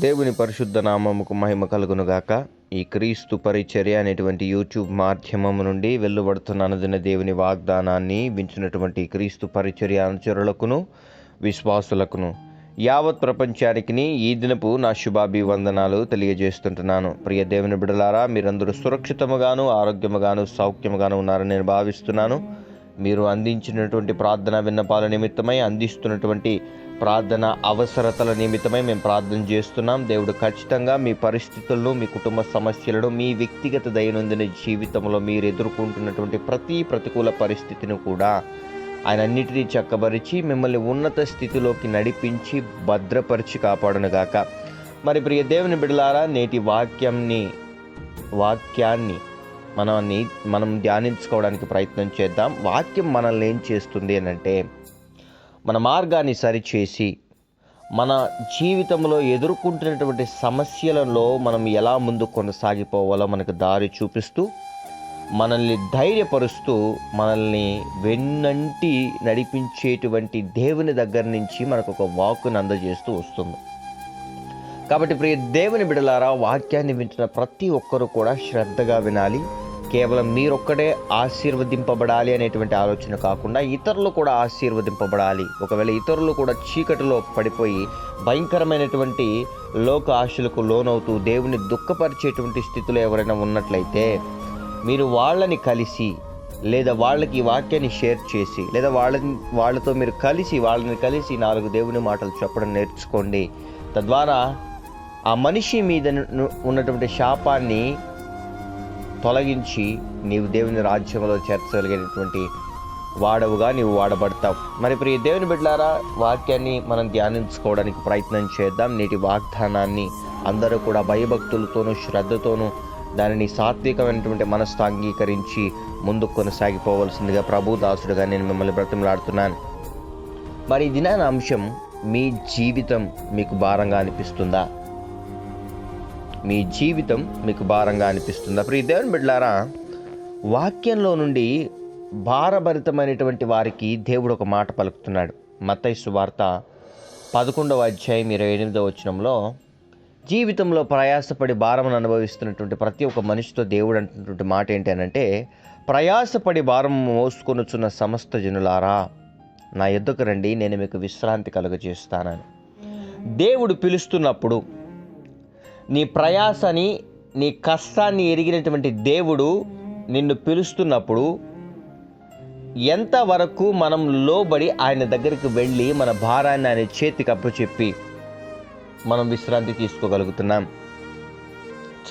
దేవుని పరిశుద్ధ నామముకు మహిమ కలుగునుగాక. ఈ క్రీస్తు పరిచర్య అనేటువంటి యూట్యూబ్ మాధ్యమం నుండి వెలువడుతున్న అనుదిన దేవుని వాగ్దానాన్ని వించినటువంటి క్రీస్తు పరిచర్య అనుచరులకును విశ్వాసులకును యావత్ ప్రపంచానికి ఈ దినపు నా శుభాభివందనాలు తెలియజేస్తుంటున్నాను. ప్రియ దేవుని బిడలారా మీరందరూ సురక్షితముగాను ఆరోగ్యముగాను సౌఖ్యముగాను ఉన్నారని నేను భావిస్తున్నాను. మీరు అందించినటువంటి ప్రార్థన విన్నపాల నిమిత్తమై అందిస్తున్నటువంటి ప్రార్థన అవసరతల నిమిత్తమై మేము ప్రార్థన చేస్తున్నాం. దేవుడు ఖచ్చితంగా మీ పరిస్థితులను మీ కుటుంబ సమస్యలను మీ వ్యక్తిగత దైనందిన జీవితంలో మీరు ఎదుర్కొంటున్నటువంటి ప్రతి ప్రతికూల పరిస్థితిని కూడా ఆయన అన్నిటినీ చక్కబరిచి మిమ్మల్ని ఉన్నత స్థితిలోకి నడిపించి భద్రపరిచి కాపాడునుగాక మరి ప్రియ దేవుని బిడలారా నేటి వాక్యంని వాక్యాన్ని మనల్ని మనం ధ్యానించుకోవడానికి ప్రయత్నం చేద్దాం. వాక్యం మనల్ని ఏం చేస్తుంది అని అంటే మన మార్గాన్ని సరిచేసి మన జీవితంలో ఎదుర్కొంటున్నటువంటి సమస్యలలో మనం ఎలా ముందు కొనసాగిపోవాలో మనకు దారి చూపిస్తూ మనల్ని ధైర్యపరుస్తూ మనల్ని వెన్నంటి నడిపించేటువంటి దేవుని దగ్గర నుంచి మనకు ఒక వాక్కును అందజేస్తూ వస్తుంది. కాబట్టి ప్రియ దేవుని బిడలారా వాక్యాన్ని వింటున్న ప్రతి ఒక్కరూ కూడా శ్రద్ధగా వినాలి. కేవలం మీరొక్కడే ఆశీర్వదింపబడాలి అనేటువంటి ఆలోచన కాకుండా ఇతరులు కూడా ఆశీర్వదింపబడాలి. ఒకవేళ ఇతరులు కూడా చీకటిలో పడిపోయి భయంకరమైనటువంటి లోక ఆశలకు లోనవుతూ దేవుని దుఃఖపరిచేటువంటి స్థితిలో ఎవరైనా ఉన్నట్లయితే మీరు వాళ్ళని కలిసి లేదా వాళ్ళకి వాక్యాన్ని షేర్ చేసి లేదా వాళ్ళని వాళ్ళతో మీరు కలిసి వాళ్ళని కలిసి నాలుగు దేవుని మాటలు చెప్పడం నేర్చుకోండి. తద్వారా ఆ మనిషి మీద ఉన్నటువంటి శాపాన్ని తొలగించి నీవు దేవుని రాజ్యంలో చేర్చగలిగేటటువంటి వాడవుగా నీవు వాడబడతావు. మరి ప్రియ దేవుని బిడ్డలారా వాక్యాన్ని మనం ధ్యానించుకోవడానికి ప్రయత్నం చేద్దాం. నేటి వాగ్దానాన్ని అందరూ కూడా భయభక్తులతోనూ శ్రద్ధతోనూ దానిని సాత్వికమైనటువంటి మనస్సు అంగీకరించి ముందుకు కొనసాగిపోవలసిందిగా ప్రభు దాసుడుగా నేను మిమ్మల్ని బ్రతిమలాడుతున్నాను. మరి దినాన అంశం మీ జీవితం మీకు భారంగా అనిపిస్తుందా? మీ జీవితం మీకు భారంగా అనిపిస్తుందా? ప్రియ దేవుని బిడ్డలారా వాక్యంలో నుండి భారభరితమైనటువంటి వారికి దేవుడు ఒక మాట పలుకుతున్నాడు. మత్తయి వార్త పదకొండవ అధ్యాయం ఇరవై ఎనిమిదవ వచనంలో జీవితంలో ప్రయాసపడి భారమును అనుభవిస్తున్నటువంటి ప్రతి ఒక్క మనిషితో దేవుడు అంటున్నటువంటి మాట ఏంటి అని అంటే ప్రయాసపడి భారం మోసుకొనుచున్న సమస్త జనులారా నా ఎద్దుకు రండి నేను మీకు విశ్రాంతి కలుగజేస్తానని. దేవుడు పిలుస్తున్నప్పుడు నీ ప్రయాసని నీ కష్టాన్ని ఎరిగినటువంటి దేవుడు నిన్ను పిలుస్తున్నప్పుడు ఎంతవరకు మనం లోబడి ఆయన దగ్గరికి వెళ్ళి మన భారాన్ని ఆయన చేతికి అప్పచెప్పి మనం విశ్రాంతి తీసుకోగలుగుతున్నాం.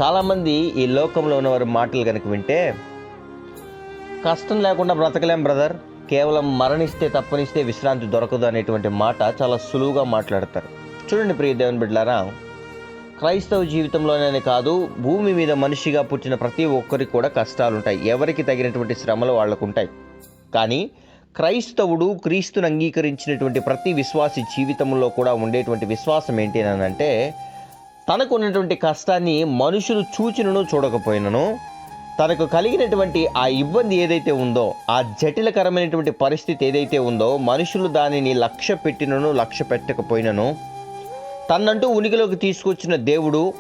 చాలామంది ఈ లోకంలో ఉన్నవారి మాటలు కనుక వింటే కష్టం లేకుండా బ్రతకలేం బ్రదర్ కేవలం మరణిస్తే తప్పనిస్తే విశ్రాంతి దొరకదు అనేటువంటి మాట చాలా సులువుగా మాట్లాడతారు. చూడండి ప్రియ దేవుని బిడ్డలారా క్రైస్తవ జీవితంలోనే కాదు భూమి మీద మనిషిగా పుట్టిన ప్రతి ఒక్కరికి కూడా కష్టాలు ఉంటాయి ఎవరికి తగినటువంటి శ్రమలు వాళ్ళకు ఉంటాయి కానీ క్రైస్తవుడు క్రీస్తును అంగీకరించినటువంటి ప్రతి విశ్వాసి జీవితంలో కూడా ఉండేటువంటి విశ్వాసం ఏంటి అని అంటే తనకు ఉన్నటువంటి కష్టాన్ని మనుషులు చూచినను చూడకపోయినను తనకు కలిగినటువంటి ఆ ఇబ్బంది ఏదైతే ఉందో ఆ జటిలకరమైనటువంటి పరిస్థితి ఏదైతే ఉందో మనుషులు దానిని లక్ష్య పెట్టినను లక్ష్య పెట్టకపోయినను తనంటూ ఉనికిలోకి తీసుకొచ్చిన దేవుడు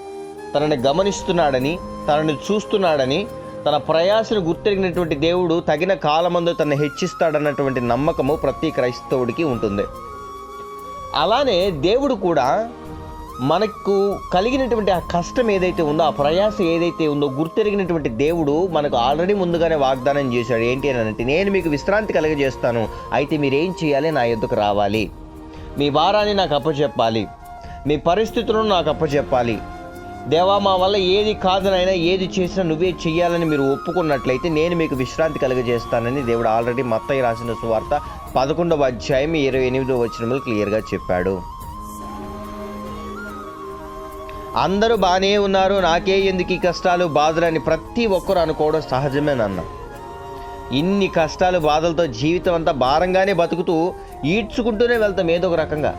తనని గమనిస్తున్నాడని తనని చూస్తున్నాడని తన ప్రయాసను గుర్తెరిగినటువంటి దేవుడు తగిన కాలమందు తనను హెచ్చిస్తాడన్నటువంటి నమ్మకము ప్రతి క్రైస్తవుడికి ఉంటుంది. అలానే దేవుడు కూడా మనకు కలిగినటువంటి ఆ కష్టం ఏదైతే ఉందో ఆ ప్రయాస ఏదైతే ఉందో గుర్తెరిగినటువంటి దేవుడు మనకు ఆల్రెడీ ముందుగానే వాగ్దానం చేశాడు. ఏంటి అని అంటే నేను మీకు విశ్రాంతి కలగజేస్తాను. అయితే మీరేం చేయాలి? నా ఎద్దుకు రావాలి. మీ వారాన్ని నాకు అప్పచెప్పాలి. మీ పరిస్థితులను నాకు అప్పచెప్పాలి. దేవా మా వల్ల ఏది కాదనైనా ఏది చేసినా నువ్వే చెయ్యాలని మీరు ఒప్పుకున్నట్లయితే నేను మీకు విశ్రాంతి కలుగజేస్తానని దేవుడు ఆల్రెడీ మత్తయ్య రాసిన సువార్త పదకొండవ అధ్యాయం ఇరవై ఎనిమిదవ వచనములు క్లియర్గా చెప్పాడు. అందరూ బాగానే ఉన్నారు నాకే ఎందుకు ఈ కష్టాలు బాధలని ప్రతి ఒక్కరు అనుకోవడం సహజమేనన్న ఇన్ని కష్టాలు బాధలతో జీవితం అంతా భారంగానే బతుకుతూ ఈడ్చుకుంటూనే వెళ్తాం ఏదో ఒక రకంగా.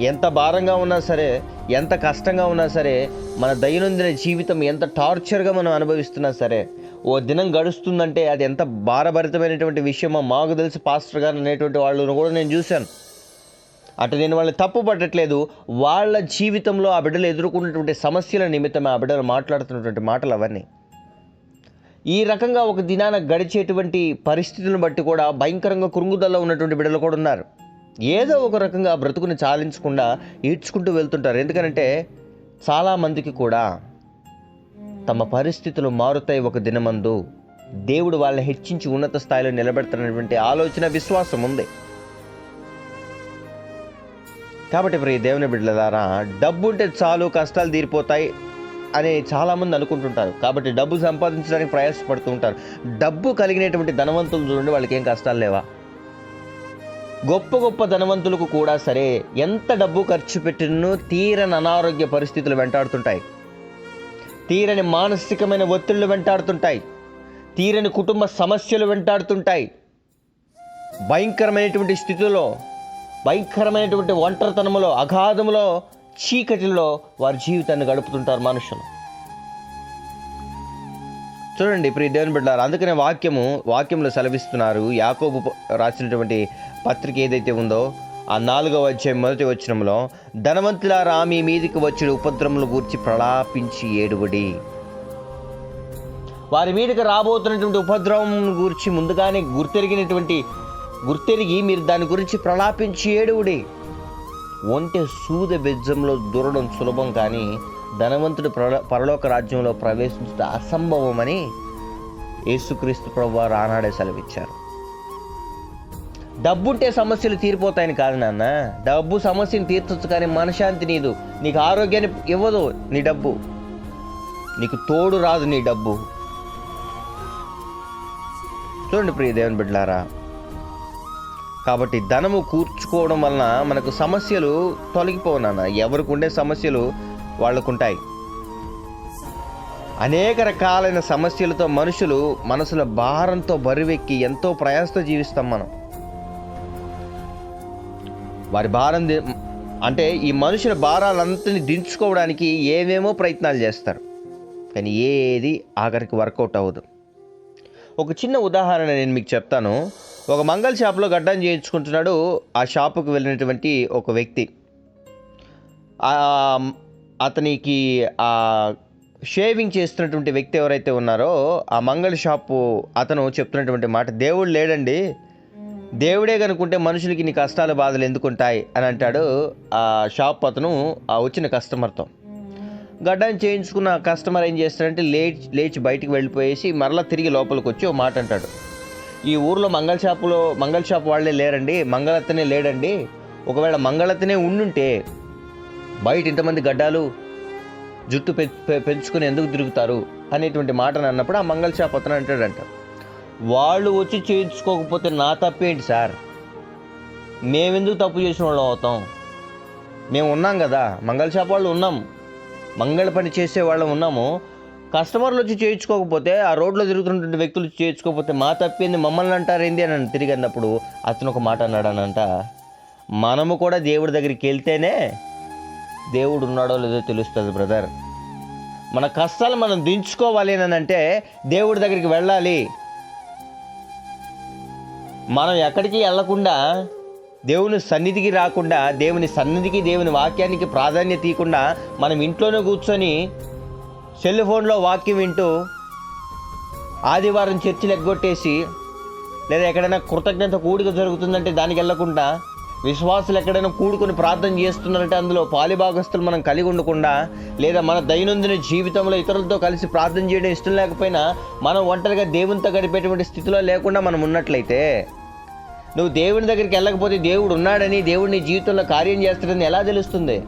ఎంత భారంగా ఉన్నా సరే ఎంత కష్టంగా ఉన్నా సరే మన దైనందిన జీవితం ఎంత టార్చర్గా మనం అనుభవిస్తున్నా సరే ఓ దినం గడుస్తుందంటే అది ఎంత భారభరితమైనటువంటి విషయమో మాకు తెలిసి పాస్టర్ గారు అనేటువంటి వాళ్ళను కూడా నేను చూశాను. అటు నేను వాళ్ళని తప్పు పట్టట్లేదు వాళ్ళ జీవితంలో ఆ బిడ్డలు ఎదుర్కొన్నటువంటి సమస్యల నిమిత్తం ఆ బిడ్డలు మాట్లాడుతున్నటువంటి మాటలు అవన్నీ. ఈ రకంగా ఒక దినాన గడిచేటువంటి పరిస్థితులను బట్టి కూడా భయంకరంగా కురుంగుదల్లో ఉన్నటువంటి బిడ్డలు కూడా ఉన్నారు. ఏదో ఒక రకంగా బ్రతుకుని చాలించకుండా ఈడ్చుకుంటూ వెళ్తుంటారు. ఎందుకంటే చాలామందికి కూడా తమ పరిస్థితులు మారుతాయి ఒక దినమందు. దేవుడు వాళ్ళని హెచ్చించి ఉన్నత స్థాయిలో నిలబెడతానటువంటి ఆలోచన విశ్వాసం ఉంది. కాబట్టి ఇప్పుడు ఈ దేవుని బిడ్డలారా డబ్బు ఉంటే చాలు కష్టాలు తీరిపోతాయి అని చాలామంది అనుకుంటుంటారు. కాబట్టి డబ్బు సంపాదించడానికి ప్రయాసపడుతూ ఉంటారు. డబ్బు కలిగినటువంటి ధనవంతులు చూడండి వాళ్ళకి ఏం కష్టాలు లేవా? గొప్ప గొప్ప ధనవంతులకు కూడా సరే ఎంత డబ్బు ఖర్చు పెట్టినో తీరని అనారోగ్య పరిస్థితులు వెంటాడుతుంటాయి. తీరని మానసికమైన ఒత్తిళ్ళు వెంటాడుతుంటాయి. తీరని కుటుంబ సమస్యలు వెంటాడుతుంటాయి. భయంకరమైనటువంటి స్థితిలో భయంకరమైనటువంటి ఒంటరితనములో అగాధములో చీకటిలో వారి జీవితాన్ని గడుపుతుంటారు మనుషులు. చూడండి ప్రియ దేవుని బిడ్డారు అందుకనే వాక్యము వాక్యంలో సెలవిస్తున్నారు. యాకోబు రాసినటువంటి పత్రిక ఏదైతే ఉందో ఆ నాలుగవ అధ్యాయం మొదటి వచనంలో ధనవంతులారా మీ మీదికి వచ్చిన ఉపద్రములు గూర్చి ప్రలాపించి ఏడుబడి వారి మీదకి రాబోతున్నటువంటి ఉపద్రవం గురించి ముందుగానే గుర్తెరిగినటువంటి గుర్తెరిగి మీరు దాని గురించి ప్రలాపించి ఏడువుడి. ఒంటె సూద బెజ్జంలో దూరడం సులభం కానీ ధనవంతుడు పరలోక రాజ్యంలో ప్రవేశించడం అసంభవమని యేసుక్రీస్తు ప్రభు రానాడే సెలవిచ్చారు. డబ్బుంటే సమస్యలు తీరిపోతాయని కాదు నాన్న. డబ్బు సమస్యను తీర్చొచ్చు కానీ మనశాంతి నీదు. నీకు ఆరోగ్యాన్ని ఇవ్వదు నీ డబ్బు. నీకు తోడు రాదు నీ డబ్బు. చూడండి ప్రియ దేవుని బిడ్డలారా. కాబట్టి ధనము కూర్చుకోవడం వలన మనకు సమస్యలు తొలగిపోవు నాన్న. ఎవరికి ఉండే సమస్యలు వాళ్ళకుంటాయి. అనేక రకాలైన సమస్యలతో మనుషులు మనసుల భారంతో బరువెక్కి ఎంతో ప్రయాసతో జీవిస్తాం మనం. వారి భారం అంటే ఈ మనుషుల భారాలంతని దించుకోవడానికి ఏమేమో ప్రయత్నాలు చేస్తారు. కానీ ఏది ఆఖరికి వర్కౌట్ అవ్వదు. ఒక చిన్న ఉదాహరణ నేను మీకు చెప్తాను. ఒక మంగళ షాప్లో గడ్డం చేయించుకుంటున్నాడు. ఆ షాపుకు వెళ్ళినటువంటి ఒక వ్యక్తి. అతనికి ఆ షేవింగ్ చేస్తున్నటువంటి వ్యక్తి ఎవరైతే ఉన్నారో ఆ మంగళ షాపు అతను చెప్తున్నటువంటి మాట దేవుడు లేడండి. దేవుడే కనుకుంటే మనుషులకి నీ కష్టాలు బాధలు ఎందుకుంటాయి అని అంటాడు ఆ షాప్ అతను ఆ వచ్చిన కస్టమర్తో గడ్డాన్ని చేయించుకున్న కస్టమర్ ఏం చేస్తాడంటే లేచి లేచి బయటికి వెళ్ళిపోయేసి మరలా తిరిగి లోపలికి వచ్చి ఓ మాట అంటాడు. ఈ ఊర్లో మంగళ షాపులో మంగళ షాప్ వాళ్ళే లేరండి. మంగళత్తనే లేడండి. ఒకవేళ మంగళత్తనే ఉండుంటే బయట ఇంతమంది గడ్డాలు జుట్టు పె పెంచుకుని ఎందుకు తిరుగుతారు అనేటువంటి మాటను అన్నప్పుడు ఆ మంగళ షాప్ అతను అంటాడంట. వాళ్ళు వచ్చి చేయించుకోకపోతే నా తప్పేంటి సార్? మేమెందుకు తప్పు చేసిన వాళ్ళం అవుతాం? మేము ఉన్నాం కదా మంగళ షాప్ వాళ్ళు ఉన్నాం. మంగళ పని చేసే వాళ్ళం ఉన్నాము. కస్టమర్లు వచ్చి చేయించుకోకపోతే ఆ రోడ్లో తిరుగుతున్నటువంటి వ్యక్తులు చేయించుకోకపోతే మా తప్పింది? మమ్మల్ని అంటారేంది అని తిరిగి అన్నప్పుడు అతను ఒక మాట అన్నాడనంట. మనము కూడా దేవుడి దగ్గరికి వెళ్తేనే దేవుడు ఉన్నాడో లేదో తెలుస్తుంది బ్రదర్ మన కష్టాలు మనం దించుకోవాలి అని అంటే దేవుడి దగ్గరికి వెళ్ళాలి. మనం ఎక్కడికి వెళ్ళకుండా దేవుని సన్నిధికి రాకుండా దేవుని సన్నిధికి దేవుని వాక్యానికి ప్రాధాన్యత ఇవ్వకుండా మనం ఇంట్లోనే కూర్చొని సెల్ ఫోన్లో వాక్యం వింటూ ఆదివారం చర్చిలు ఎగ్గొట్టేసి లేదా ఎక్కడైనా కృతజ్ఞత కూడిక జరుగుతుందంటే దానికి వెళ్ళకుండా విశ్వాసులు ఎక్కడైనా కూడుకొని ప్రార్థన చేస్తున్నారంటే అందులో పాలిభాగస్తులు మనం కలిగి ఉండకుండా లేదా మన దైనందిన జీవితంలో ఇతరులతో కలిసి ప్రార్థన చేయడం ఇష్టం లేకపోయినా మనం ఒంటరిగా దేవునితో గడిపేటువంటి స్థితిలో లేకుండా మనం ఉన్నట్లయితే నువ్వు దేవుని దగ్గరికి వెళ్ళకపోతే దేవుడు ఉన్నాడని దేవుడు నీ జీవితంలో కార్యం చేస్తాడని ఎలా తెలుస్తుంది?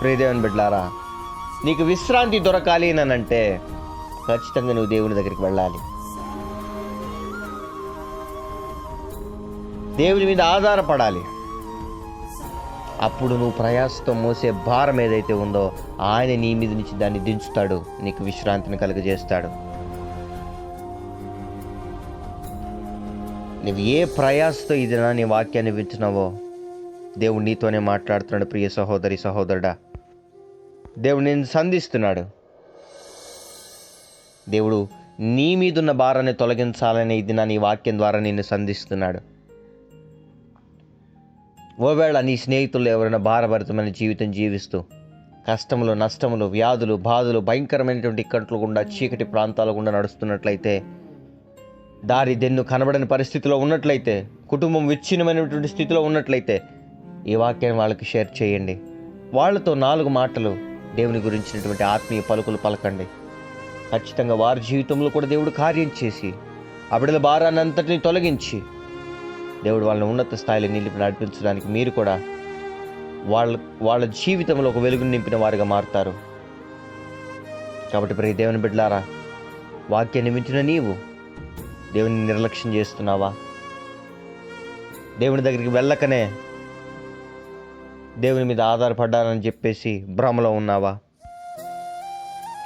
ప్రియదేవన్ బిడ్లారా నీకు విశ్రాంతి దొరకాలి అని అంటే ఖచ్చితంగా నువ్వు దేవుని దగ్గరికి వెళ్ళాలి. దేవుని మీద ఆధారపడాలి. అప్పుడు నువ్వు ప్రయాసతో మోసే భారం ఏదైతే ఉందో ఆయన నీ మీద నుంచి దాన్ని దించుతాడు. నీకు విశ్రాంతిని కలుగజేస్తాడు. నువ్వు ఏ ప్రయాసతో ఇది నా నీ వాక్యాన్ని వింటున్నావో దేవుడు నీతోనే మాట్లాడుతున్నాడు ప్రియ సహోదరి సహోదరుడా. దేవుడు నేను సంధిస్తున్నాడు. దేవుడు నీ మీదున్న భారాన్ని తొలగించాలని ఇది నా నీ వాక్యం ద్వారా నిన్ను సంధిస్తున్నాడు. ఓవేళ నీ స్నేహితులు ఎవరైనా భారభరితమైన జీవితం జీవిస్తూ కష్టములు నష్టములు వ్యాధులు బాధలు భయంకరమైనటువంటి ఇక్కట్లు గుండా చీకటి ప్రాంతాల గుండా నడుస్తున్నట్లయితే దారి దెన్ను కనబడని పరిస్థితిలో ఉన్నట్లయితే కుటుంబం విచ్ఛిన్నమైనటువంటి స్థితిలో ఉన్నట్లయితే ఈ వాక్యాన్ని వాళ్ళకి షేర్ చేయండి. వాళ్ళతో నాలుగు మాటలు దేవుని గురించినటువంటి ఆత్మీయ పలుకులు పలకండి. ఖచ్చితంగా వారి జీవితంలో కూడా దేవుడు కార్యం చేసి ఆ బిడ్డల భారాన్ని అంతటిని తొలగించి దేవుడు వాళ్ళని ఉన్నత స్థాయిలో నిలిపి నడిపించడానికి మీరు కూడా వాళ్ళ వాళ్ళ జీవితంలో ఒక వెలుగును నింపిన వారిగా మారుతారు. కాబట్టి ప్రతి దేవుని బిడ్డలారా వాక్యాన్ని వింటున్న నీవు దేవుని నిర్లక్ష్యం చేస్తున్నావా? దేవుని దగ్గరికి వెళ్ళకనే దేవుని మీద ఆధారపడ్డానని చెప్పేసి భ్రమలో ఉన్నావా?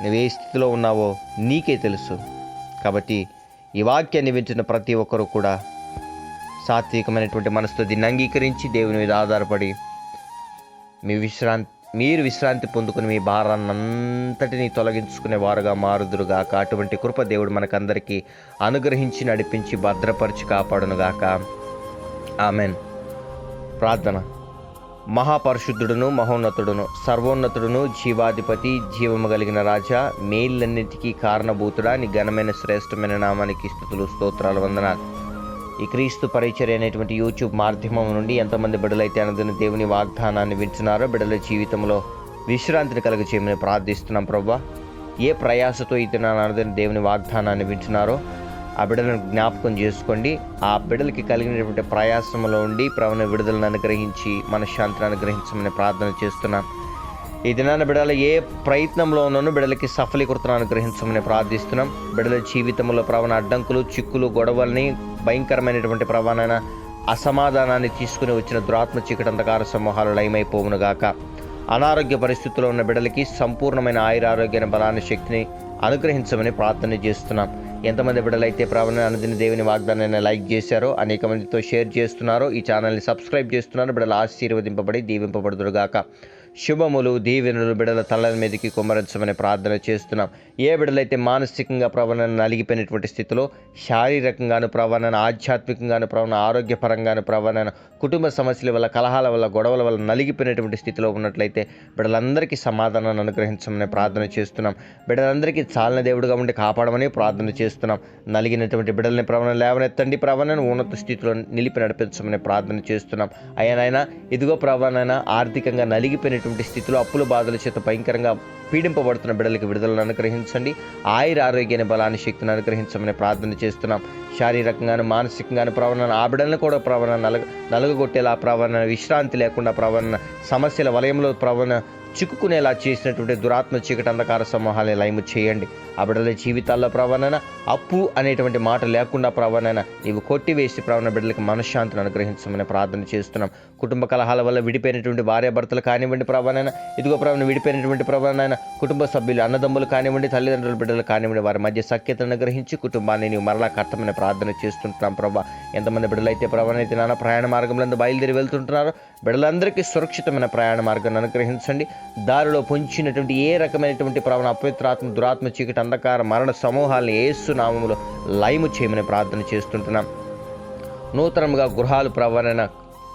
నువ్వు ఏ స్థితిలో ఉన్నావో నీకే తెలుసు. కాబట్టి ఈ వాక్యాన్ని వింటున్న ప్రతి ఒక్కరూ కూడా సాత్వికమైనటువంటి మనసుతో దీన్ని అంగీకరించి దేవుని మీద ఆధారపడి మీ విశ్రాంతి మీరు విశ్రాంతి పొందుకుని మీ భారాన్నంతటిని తొలగించుకునే వారుగా మారుదురుగాక. అటువంటి కృప దేవుడు మనకందరికీ అనుగ్రహించి నడిపించి భద్రపరిచి కాపాడునుగాక. ఆమెన్. ప్రార్థన. మహాపరిశుద్ధుడును మహోన్నతుడును సర్వోన్నతుడును జీవాధిపతి జీవము కలిగిన రాజా మేళ్ళన్నిటికీ కారణభూతుడా నీ ఘనమైన శ్రేష్టమైన నామానికి స్థుతులు స్తోత్రాలు వందనాలు. ఈ క్రీస్తు పరిచర్య అనేటువంటి యూట్యూబ్ మాధ్యమం నుండి ఎంతమంది బిడ్డలైతే అనదిన దేవుని వాగ్దానాన్ని వింటున్నారో బిడ్డల జీవితంలో విశ్రాంతిని కలుగ చేయమని ప్రార్థిస్తున్నాం ప్రభా ఏ ప్రయాసతో అయితే అనదిన దేవుని వాగ్దానాన్ని వింటున్నారో ఆ బిడ్డలను జ్ఞాపకం చేసుకోండి. ఆ బిడ్డలకి కలిగినటువంటి ప్రయాసంలో ఉండి ప్రవణ విడుదలను అనుగ్రహించి మనశ్శాంతిని అనుగ్రహించమని ప్రార్థన చేస్తున్నాను ఈ దినాన బిడల ఏ ప్రయత్నంలో ఉన్నానో బిడలకి సఫలీకృతను అనుగ్రహించమని ప్రార్థిస్తున్నాం. బిడల జీవితంలో ప్రవణ అడ్డంకులు చిక్కులు గొడవల్ని భయంకరమైనటువంటి ప్రవణన అసమాధానాన్ని తీసుకుని వచ్చిన దురాత్మ చీకటి అంధకార సమూహాలు లయమైపోవును గాక. అనారోగ్య పరిస్థితుల్లో ఉన్న బిడలకి సంపూర్ణమైన ఆయురారోగ్యాన్ని బలాన్ని శక్తిని అనుగ్రహించమని ప్రార్థన చేస్తున్నాం. ఎంతమంది బిడ్డలైతే ప్రవణ అనుదిన దేవుని వాగ్దానాన్ని లైక్ చేశారో అనేక మందితో షేర్ చేస్తున్నారో ఈ ఛానల్ని సబ్స్క్రైబ్ చేస్తున్నారో. బిడ్డలు ఆశీర్వదింపబడి దీవింపబడుదురుగాక శుభములు దీవెనలు బిడల తలల మీదకి కుమరించమని ప్రార్థన చేస్తున్నాం. ఏ బిడలైతే మానసికంగా ప్రవణను నలిగిపోయినటువంటి స్థితిలో శారీరకంగాను ప్రవణన ఆధ్యాత్మికంగాను ప్రవణ ఆరోగ్యపరంగాను ప్రవణన కుటుంబ సమస్యల వల్ల కలహాల వల్ల గొడవల వల్ల నలిగిపోయినటువంటి స్థితిలో ఉన్నట్లయితే బిడ్డలందరికీ సమాధానాన్ని అనుగ్రహించమని ప్రార్థన చేస్తున్నాం. బిడ్డలందరికీ చాలిన దేవుడుగా ఉండి కాపాడమని ప్రార్థన చేస్తున్నాం. నలిగినటువంటి బిడ్డల్ని ప్రవణ లేవనెత్తండి. ప్రవణను ఉన్నత స్థితిలో నిలిపి నడిపించమని ప్రార్థన చేస్తున్నాం. అయ్యానైనా ఇదిగో ప్రవణన ఆర్థికంగా నలిగిపోయినటువంటి స్థితిలో అప్పుల బాధల చేత భయంకరంగా పీడింపబడుతున్న బిడ్డలకు విడుదలను అనుగ్రహించండి. ఆయుర ఆరోగ్యాన్ని బలాన్ని శక్తిని అనుగ్రహించమని ప్రార్థన చేస్తున్నాం. శారీరకంగాను మానసికంగాను ప్రవణన ఆ బిడ్డలను కూడా ప్రవణన నలగ నలగగొట్టేలా ప్రవణన విశ్రాంతి లేకుండా ప్రవణన సమస్యల వలయంలో ప్రవణ చిక్కుకునేలా చేసినటువంటి దురాత్మ చీకటి అంధకార సమూహాలని లైము చేయండి. ఆ బిడ్డల జీవితాల్లో ప్రవణన అప్పు అనేటువంటి మాట లేకుండా ప్రవణన నీవు కొట్టివేసి ప్రవణ బిడ్డలకు మనశ్శాంతిని అనుగ్రహించమని ప్రార్థన చేస్తున్నాం. కుటుంబ కలహాల వల్ల విడిపోయినటువంటి భార్యాభర్తలు కానివ్వండి ప్రవణన ఇదిగో ప్రవణ విడిపోయినటువంటి ప్రవణన కుటుంబ సభ్యులు అన్నదమ్ములు కానివ్వండి తల్లిదండ్రుల బిడ్డలు కానివ్వండి వారి మధ్య సఖ్యతను అనుగ్రహించి కుటుంబాన్ని నీవు మరలా కట్టమని ప్రార్థన చేస్తుంటున్నాం ప్రభా. ఎంతమంది బిడ్డలైతే ప్రవణ అయితే నాన్న ప్రయాణ మార్గంలో బయలుదేరి వెళ్తుంటున్నారో బిడ్డలందరికీ సురక్షితమైన ప్రయాణ మార్గాన్ని అనుగ్రహించండి. దారిలో పొంచినటువంటి ఏ రకమైనటువంటి ప్రవణ అపవిత్రాత్మ దురాత్మ చీకటి అంధకార మరణ సమూహాలను ఏసు నామములో లయము చేయమని ప్రార్థన చేస్తుంటున్నాం. నూతనంగా గృహాలు ప్రవరణ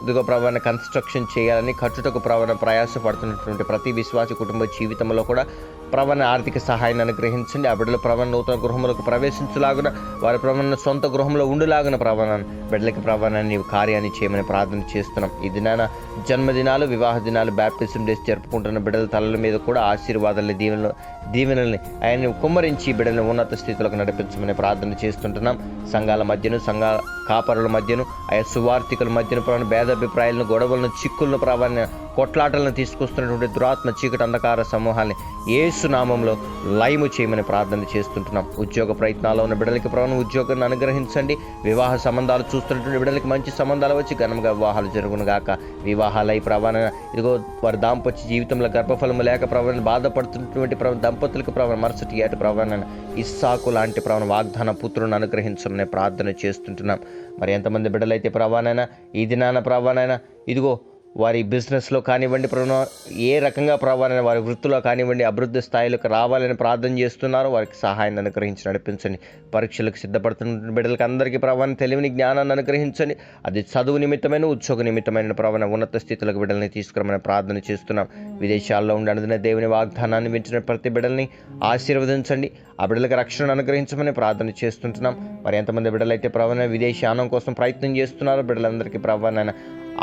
ఇదిగో ప్రవణ కన్స్ట్రక్షన్ చేయాలని కట్టుటకు ప్రవణ ప్రయాసపడుతున్నటువంటి ప్రతి విశ్వాస కుటుంబ జీవితంలో కూడా ప్రవణ ఆర్థిక సహాయాన్ని అనుగ్రహించండి. ఆ బిడ్డలు ప్రవణ నూతన గృహములకు ప్రవేశించలాగున వారి ప్రవణ సొంత గృహంలో ఉండులాగున ప్రవణ బిడ్డలకి ప్రవణాన్ని కార్యాన్ని చేయమని ప్రార్థన చేస్తున్నాం. ఈ దినాన జన్మదినాలు వివాహ దినాలు బ్యాప్టిజం డేస్ జరుపుకుంటున్న బిడ్డల తలల మీద కూడా ఆశీర్వాదాలని దీవెనలు దీవెనల్ని ఆయన కుమ్మరించి బిడ్డలను ఉన్నత స్థితిలోకి నడిపించమని ప్రార్థన చేస్తుంటున్నాం. సంఘాల మధ్యను సంఘ కాపరుల మధ్యను ఆయా సువార్థికుల మధ్యను ప్రవణ భేదాభిప్రాయాలను గొడవలను చిక్కులను ప్రాధాన్య కొట్లాటలను తీసుకొస్తున్నటువంటి దురాత్మ చీకటి అంధకార సమూహాన్ని ఏసునామంలో లయము చేయమని ప్రార్థన చేస్తుంటున్నాం. ఉద్యోగ ప్రయత్నాల్లో ఉన్న బిడ్డలకి ప్రవణ ఉద్యోగాన్ని అనుగ్రహించండి. వివాహ సంబంధాలు చూస్తున్నటువంటి బిడ్డలకి మంచి సంబంధాలు వచ్చి ఘనంగా వివాహాలు జరుగును గాక వివాహాలై ప్రవణ ఇదిగో వారి దాంపత్య జీవితంలో గర్భఫలము లేక ప్రవణ బాధపడుతున్నటువంటి ప్రవణ దంపతులకు ప్రవణ మరుసటి ఏట ప్రవణ ఇస్సాకు లాంటి ప్రవణ వాగ్దాన పుత్రులను అనుగ్రహించమని ప్రార్థన చేస్తుంటున్నాం. మరి ఎంతమంది బిడ్డలైతే ప్రభానైనా ఈ దినాన ప్రభానైనా ఇదిగో వారి బిజినెస్లో కానివ్వండి ప్రభు ఏ రకంగా ప్రభావాలని వారి వృత్తిలో కానివ్వండి అభివృద్ధి స్థాయిలకు రావాలని ప్రార్థన చేస్తున్నారు. వారికి సహాయాన్ని అనుగ్రహించి నడిపించండి. పరీక్షలకు సిద్ధపడుతున్న బిడ్డలకి అందరికీ ప్రభావాన్ని తెలివిని జ్ఞానాన్ని అనుగ్రహించండి. అది చదువు నిమిత్తమైన ఉద్యోగ నిమిత్తమైన ప్రవణ ఉన్నత స్థితులకు బిడ్డల్ని తీసుకురమని ప్రార్థన చేస్తున్నాం. విదేశాల్లో ఉండి దేవుని వాగ్దానాన్ని మించిన ప్రతి బిడ్డల్ని ఆశీర్వదించండి. ఆ బిడ్డలకు రక్షణను అనుగ్రహించమని ప్రార్థన చేస్తుంటున్నాం. మరి ఎంతమంది బిడ్డలైతే ప్రవణ విదేశానం కోసం ప్రయత్నం చేస్తున్నారో బిడ్డలందరికీ ప్రవణ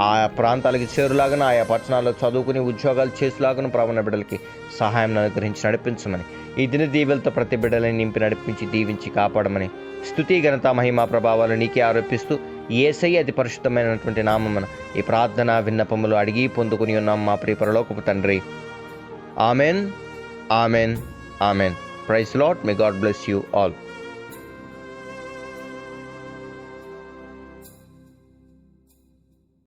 ఆయా ప్రాంతాలకి చేరులాగా ఆయా పట్టణాల్లో చదువుకుని ఉద్యోగాలు చేసేలాగా ప్రవణ బిడ్డలకి సహాయం అనుగ్రహించి నడిపించమని ఈ దిన దీవెలతో ప్రతి బిడ్డలని నింపి నడిపించి దీవించి కాపాడమని స్థుతి ఘనత మహిమా ప్రభావాలు నీకే ఆరోపిస్తూ ఏసై అతి పరిశుద్ధమైనటువంటి నామమున ఈ ప్రార్థన విన్నపములు అడిగి పొందుకుని ఉన్నాం మా ప్రియ పరలోకపు తండ్రి. Amen amen amen. Praise Lord may God bless you all.